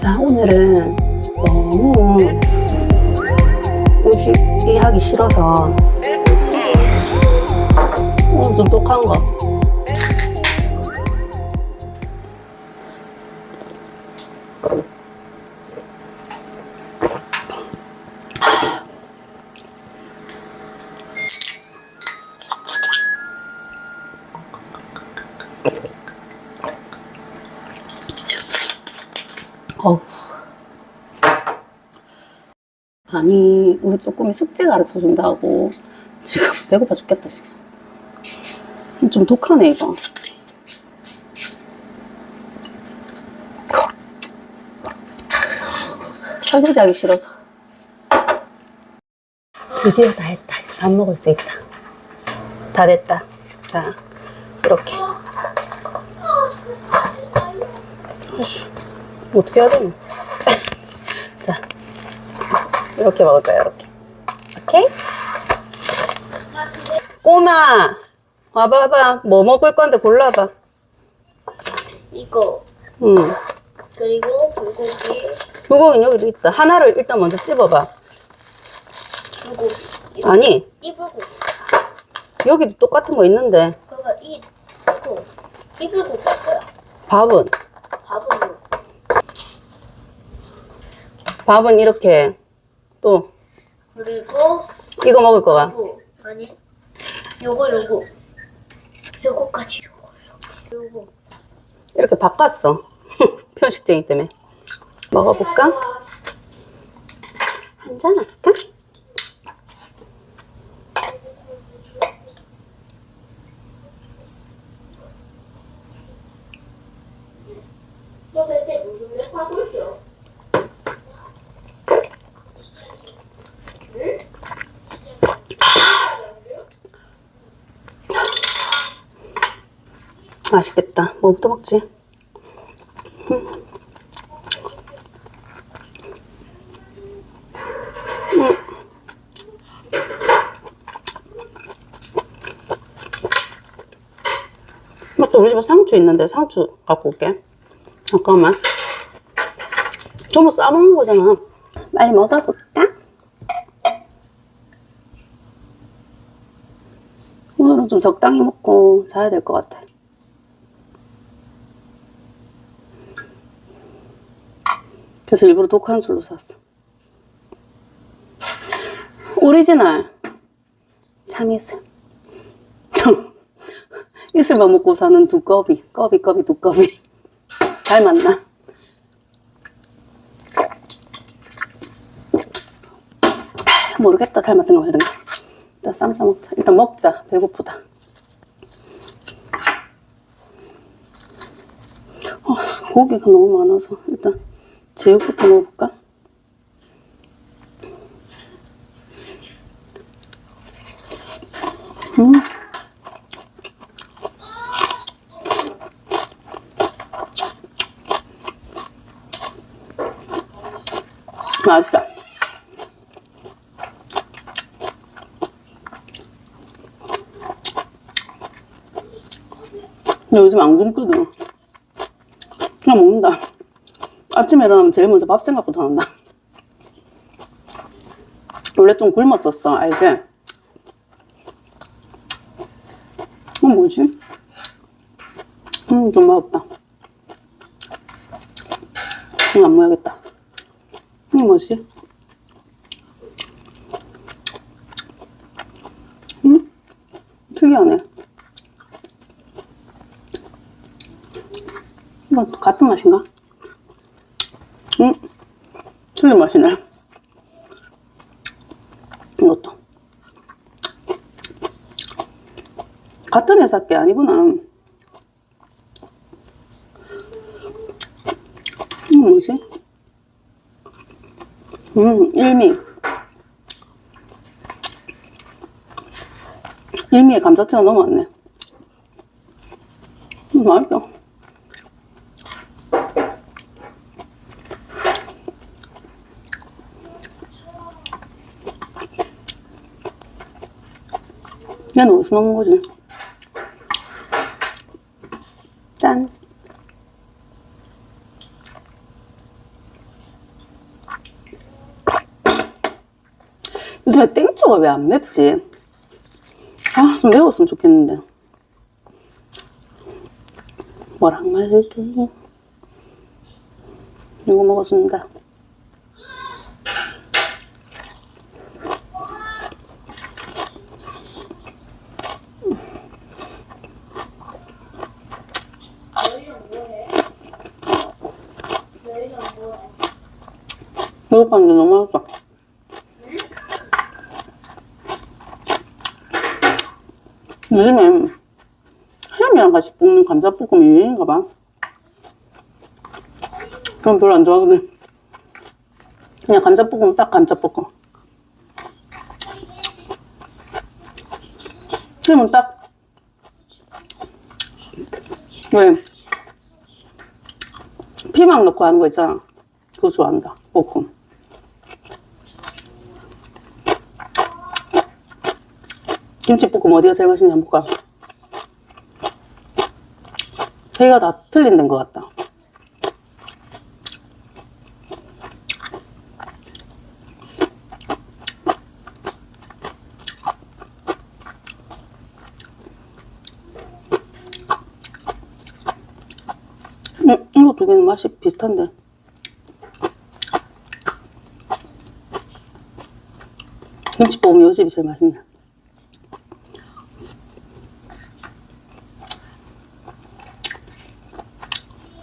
자, 오늘은 너무 음식이 하기 싫어서 오늘 좀 독한 거. 아니, 우리 조금이 숙제 가르쳐 준다고. 지금 배고파 죽겠다, 진짜. 좀 독하네, 이거. 설거지 하기 싫어서. 드디어 다 했다. 이제 밥 먹을 수 있다. 다 됐다. 자, 이렇게. 어떻게 해야 되나? 자, 이렇게 먹을 거야, 이렇게. 오케이? 꼬마! 와봐, 와봐. 뭐 먹을 건데 골라봐. 이거 응. 그리고 불고기 불고기는 여기도 있다. 하나를 일단 먼저 찝어봐. 불고기 아니, 이 불고기 여기도 똑같은 거 있는데, 그거 이 이거 이 불고기 있어요 밥은? 밥은 밥은 이렇게, 또, 그리고 이거 먹을 거가. 요거 아니 요거 요거 요거까지 요거 요거 요거 이렇게 바꿨어. 편식쟁이 때문에. 먹어볼까? 한잔 할까? 너 대체 무슨 일 하고 있어? 맛있겠다. 뭐부터 먹지? 음. 음. 맞다, 우리 집에 상추 있는데 상추 갖고 올게. 잠깐만. 전부 싸먹는 거잖아. 빨리 먹어볼까? 오늘은 좀 적당히 먹고 자야 될 것 같아. 그래서 일부러 독한 술로 샀어. 오리지널 참이슬. 참 이슬만 먹고 사는 두꺼비, 꺼비 꺼비 두꺼비 닮았나? 모르겠다 닮았던가 말든가. 일단 쌈 싸먹자. 일단 먹자. 배고프다. 어, 고기가 너무 많아서 일단 제육부터 먹어볼까? 음. 맛있다. 근데 요즘 안 굶거든. 그냥 먹는다. 아침에 일어나면 제일 먼저 밥 생각부터 난다. 원래 좀 굶었었어, 알지? 이건 뭐지? 음, 좀 맛없다. 이거 안 먹어야겠다. 이게 뭐지? 음? 특이하네. 이거 같은 맛인가? 음, 틀린 맛이네. 이것도. 같은 회사 게 아니구나. 이거 뭐지? 음, 일미. 일미에 감자채가 너무 많네. 음, 맛있어. 난 어디서 넣은 거지? 짠. 요즘에 땡초가 왜 안 맵지? 아, 좀 매웠으면 좋겠는데. 뭐랑 말을게. 이거 먹었습니다. 배고팠는데 너무 맛있어. 요즘에 햄이랑 같이 볶는 감자볶음이 유행인가 봐. 그건 별로 안 좋아하거든. 그냥 감자볶음 딱 감자볶음. 햄은 딱 왜? 피망 넣고 하는 거 있잖아. 그거 좋아한다. 볶음. 김치볶음 어디가 제일 맛있냐 한번 볼까? 저희가 다 틀린 데인 것 같다. 음, 이거 두 개는 맛이 비슷한데. 김치볶음 요 집이 제일 맛있네.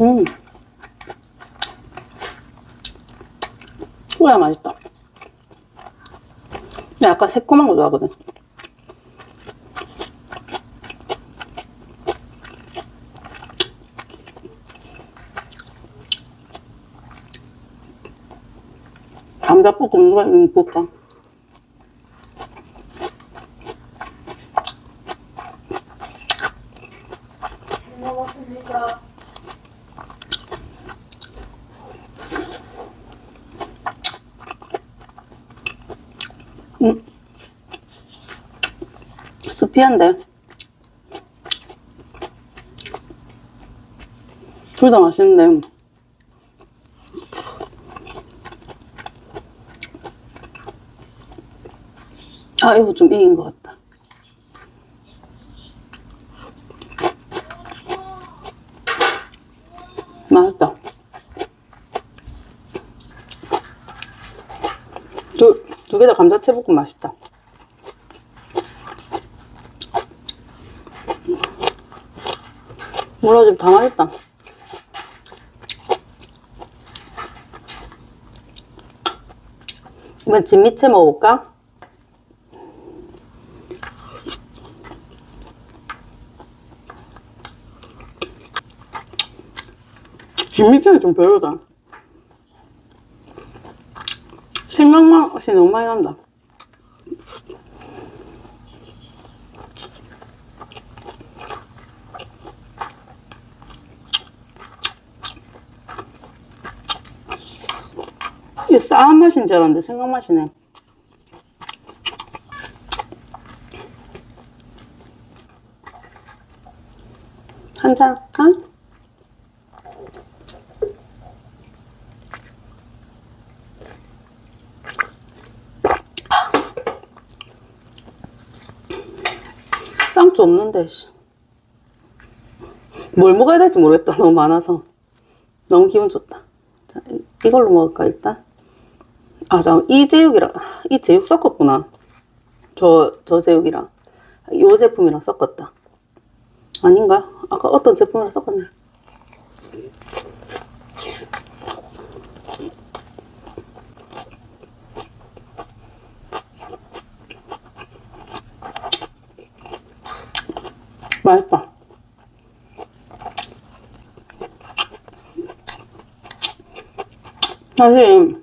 음. 소야 맛있다. 나 약간 새콤한 거 좋아하거든. 감자볶음 누가 음, 볶아? 먹었습니까? 스 피한데. 둘 다 맛있는데. 아, 이거 좀 이긴 것 같다. 맛있다. 두, 두 개 다 감자채볶음 맛있다. 몰라, 지금 다 맛있다. 이번 진미채 먹어볼까? 진미채는 좀 별로다. 생강맛이 너무 많이 난다. 이게 싸한 맛인 줄 알았는데 생강 맛이네. 한잔 할까? 쌍주 없는데 씨. 뭘 먹어야 될지 모르겠다 너무 많아서 너무 기분 좋다 자, 이- 이걸로 먹을까 일단 아 잠깐 이 제육이랑 이 제육 섞었구나. 저 저 제육이랑. 요 제품이랑 섞었다. 아닌가? 아까 어떤 제품이랑 섞었네. 맛있다. 사실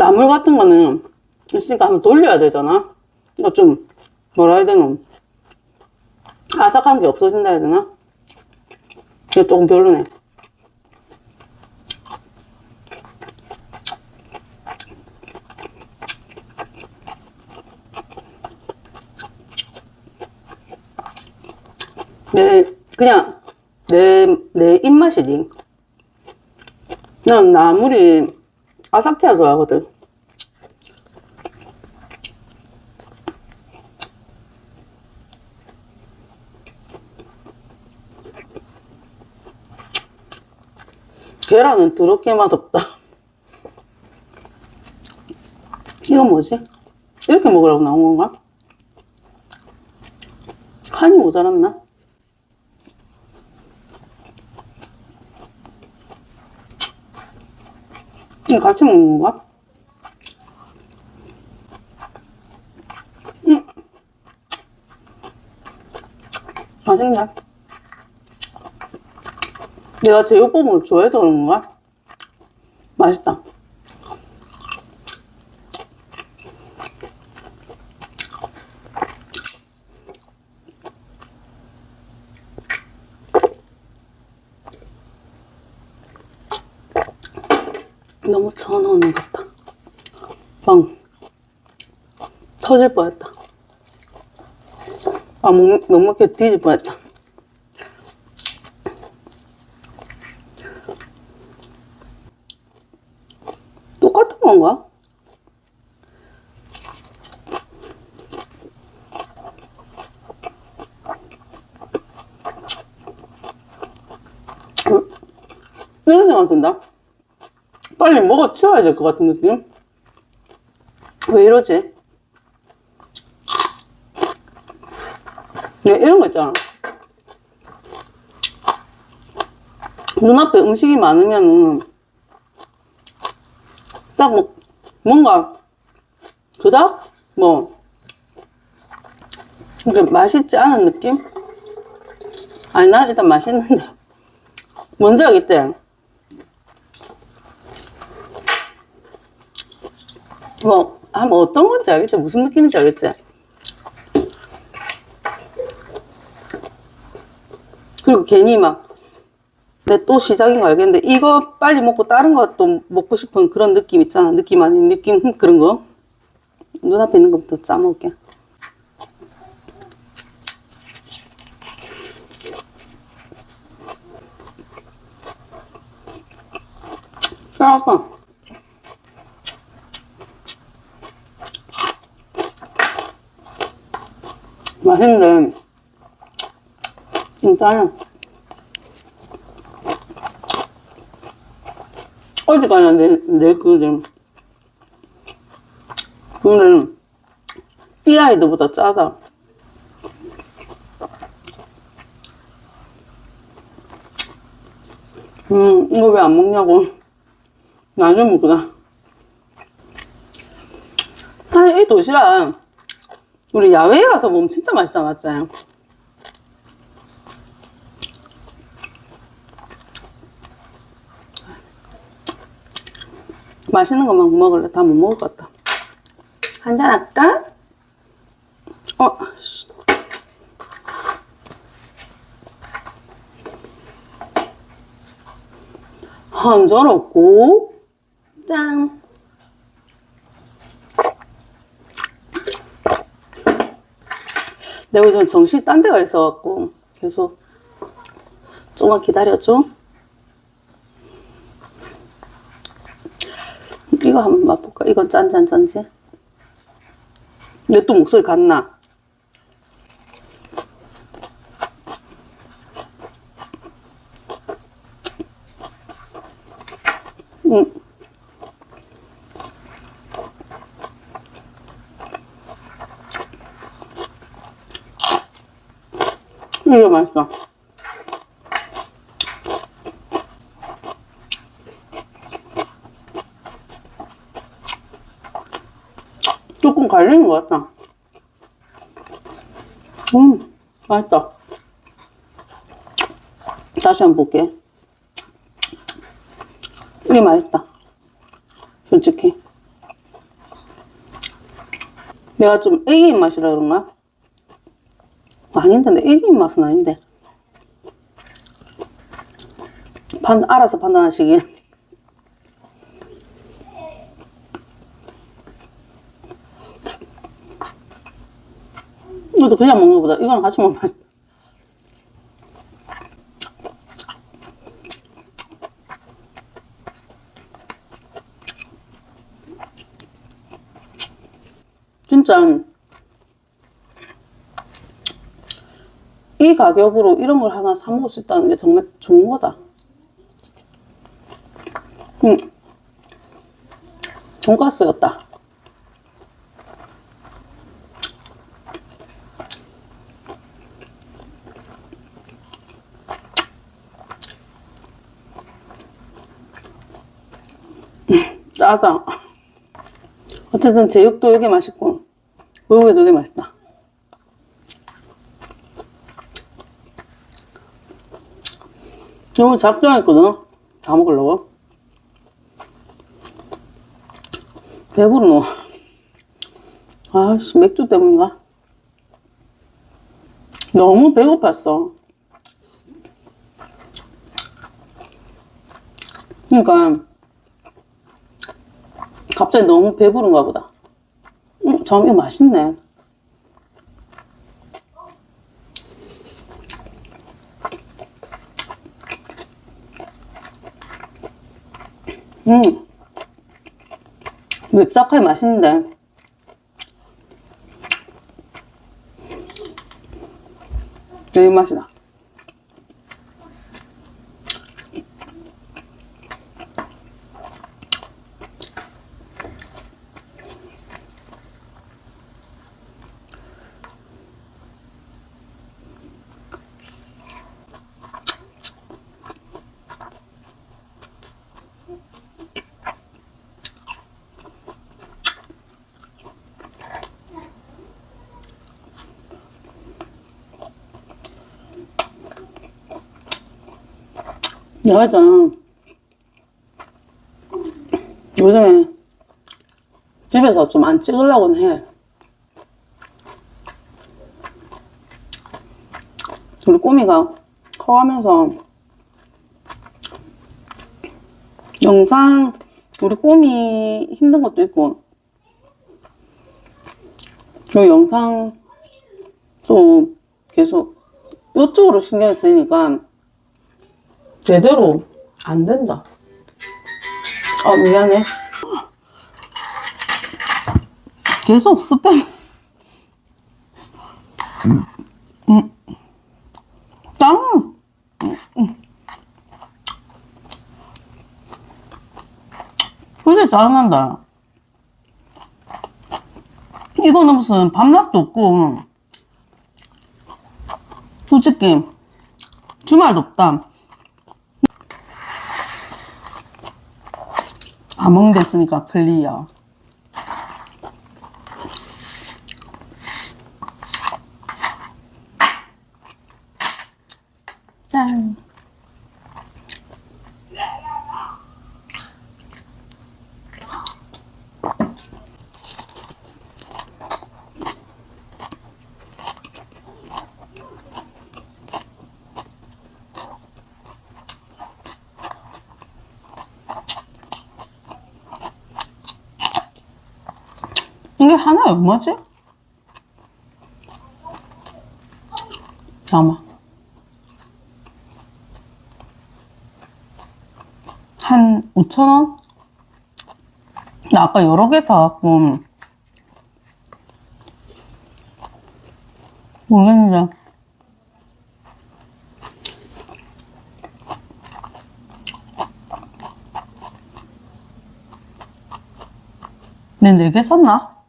나물 같은 거는 있으니까 한번 돌려야 되잖아. 그러니까 좀 뭐라 해야 되나 아삭한 게 없어진다 해야 되나? 이게 조금 별로네. 내 그냥 내 내 입맛이지. 난 나물이 아삭해야 좋아하거든. 계란은 더럽게 맛없다. 이건 뭐지? 이렇게 먹으라고 나온 건가? 칸이 모자랐나? 이거 같이 먹는 건가? 음. 맛있네. 내가 제육볶음을 좋아해서 그런 건가? 맛있다. 너무 천원원 같다. 빵. 터질 뻔했다. 아, 목, 넉넉히 뒤질 뻔했다. 똑같은 건가? 음, 이런 생각 든다. 빨리 먹어 치워야 될 것 같은 느낌? 왜 이러지? 이런 거 있잖아. 눈앞에 음식이 많으면은, 딱 뭐, 뭔가, 그닥? 뭐, 이게 맛있지 않은 느낌? 아니, 나 일단 맛있는데. 뭔지 알겠지? 뭐, 아, 뭐 어떤 건지 알겠지? 무슨 느낌인지 알겠지? 그리고 괜히 막, 내 또 시작인 거 알겠는데, 이거 빨리 먹고 다른 거또 먹고 싶은 그런 느낌 있잖아. 느낌 아닌 느낌, 흠, 그런 거. 눈앞에 있는 것부터 짜먹을게. 싸봐. 맛있는데, 진짜요. 어지간한 내, 내 그림. 근데, 띠아이드보다 짜다. 음, 이거 왜 안 먹냐고. 나중에 먹구나. 사실 이 도시락, 우리 야외에 가서 먹으면 진짜 맛있잖아, 맞지? 맛있는 것만 먹을래? 다 못 먹을 것 같다. 한 잔 할까? 어, 씨. 한잔 없고, 짠. 내가 요즘 정신이 딴 데가 있어갖고, 계속, 좀만 기다려줘. 이거 한번 맛볼까? 이건 짠짠짠지. 근데 또 목소리 같나? 음. 이게 맛있어. 갈리는 것 같다. 음, 맛있다. 다시 한번 볼게. 이게 맛있다. 솔직히. 내가 좀 애기 입맛이라 그런가? 아닌데, 내 애기 입맛은 아닌데. 판, 알아서 판단하시길. 이것도 그냥 먹는 것보다 이거랑 같이 먹으면 맛있다. 진짜 이 가격으로 이런 걸 하나 사 먹을 수 있다는 게 정말 좋은 거다. 응. 돈가스였다. 짜다. 어쨌든 제육도 이게 맛있고, 우육에도 이게 맛있다. 너무 작정했거든. 다 먹으려고. 배부르노. 아씨, 맥주 때문인가? 너무 배고팠어. 그러니까, 갑자기 너무 배부른가 보다. 음, 참, 이거 맛있네. 음. 맵작하게 맛있는데. 되게 맛이다. 내가 있잖아. 요즘에 집에서 좀 안 찍으려고는 해. 우리 꼬미가 커가면서 영상 우리 꼬미 힘든 것도 있고 그 영상 좀 계속 이쪽으로 신경 쓰이니까 제대로 안 된다. 아, 미안해. 계속 스팸. 음. 짱! 음, 음. 그게 짜증난다. 이거는 무슨 밤낮도 없고, 솔직히, 주말도 없다. 안 먹는댔으니까 클리어. 짠. 이게 하나에 얼마지? 잠깐만. 한 5천원? 나 아까 여러 개 사갖고 모르겠는데 내네개 샀나?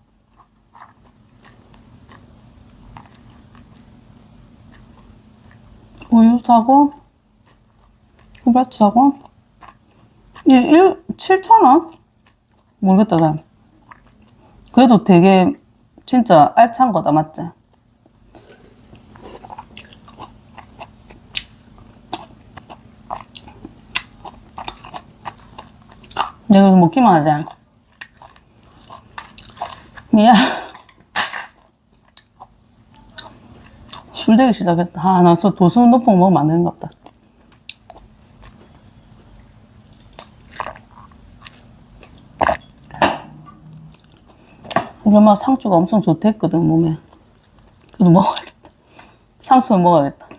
후레츠 사고, 예, 1, 7,000원? 모르겠다, 나. 그래도 되게, 진짜 알찬 거다, 맞지? 내가 먹기만 하자. 미안. 술 되기 시작했다. 아, 나저 도수 운동뽕 먹으면 안 되는 것 같다. 우리 엄마 상추가 엄청 좋댔거든, 몸에. 그래도 먹어야겠다. 상추는 먹어야겠다.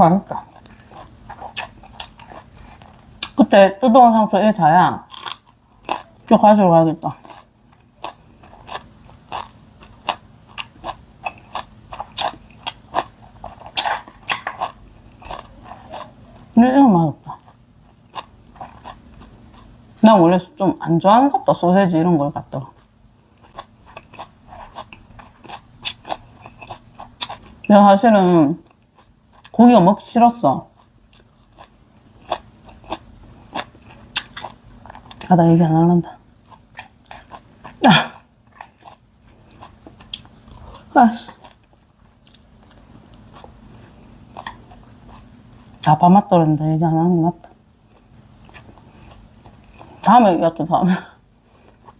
맛있다. 그때 뜨거운 상추 이 다야. 저 가지러 가야겠다. 이거 맛없다. 난 원래 좀 안 좋아하는 것다 소세지 이런 걸 갖다. 내가 사실은 고기가 먹기 싫었어. 아, 나 얘기 안 할란다. 아. 아씨. 아, 밥맛 떨어진다. 얘기 안 하는 게 맞다. 다음에 얘기할게, 다음에.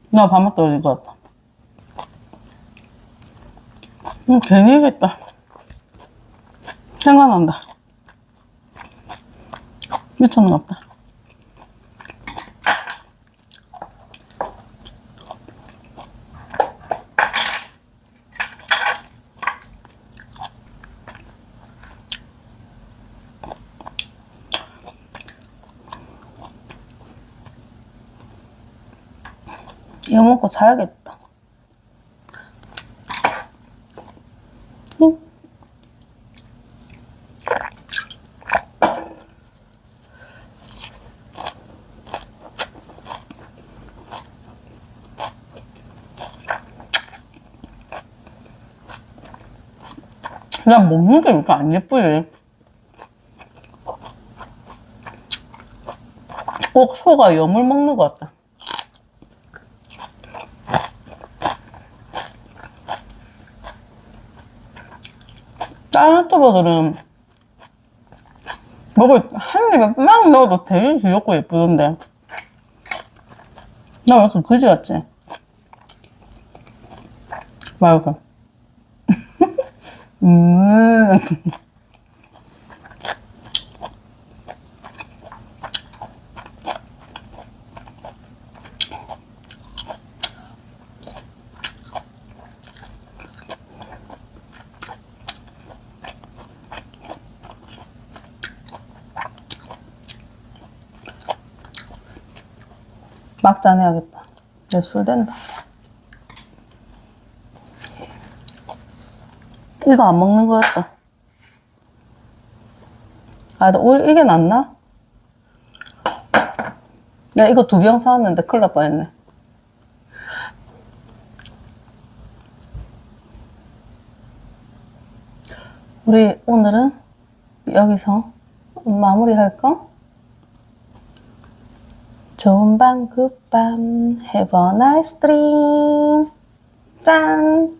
나 밥맛 떨어질 것 같다. 음, 괜히 얘기했다. 생각난다. 미쳤나 보다. 이거 먹고 자야겠다. 난 먹는 게왜 이렇게 안 예쁘지? 꼭 소가 염을 먹는 것 같다. 다른 유튜버들은 먹을 한 입에 막 넣어도 되게 귀엽고 예쁘던데. 나 왜 이렇게 그지 같지? 말고. 음. 막잔 해야겠다. 내 술 된다. 이거 안 먹는 거였다. 아, 나 오늘 이게 낫나? 내가 이거 두 병 사왔는데 큰일 날 뻔했네. 우리 오늘은 여기서 마무리 할까? 좋은 밤, 굿밤, have a nice dream. 짠!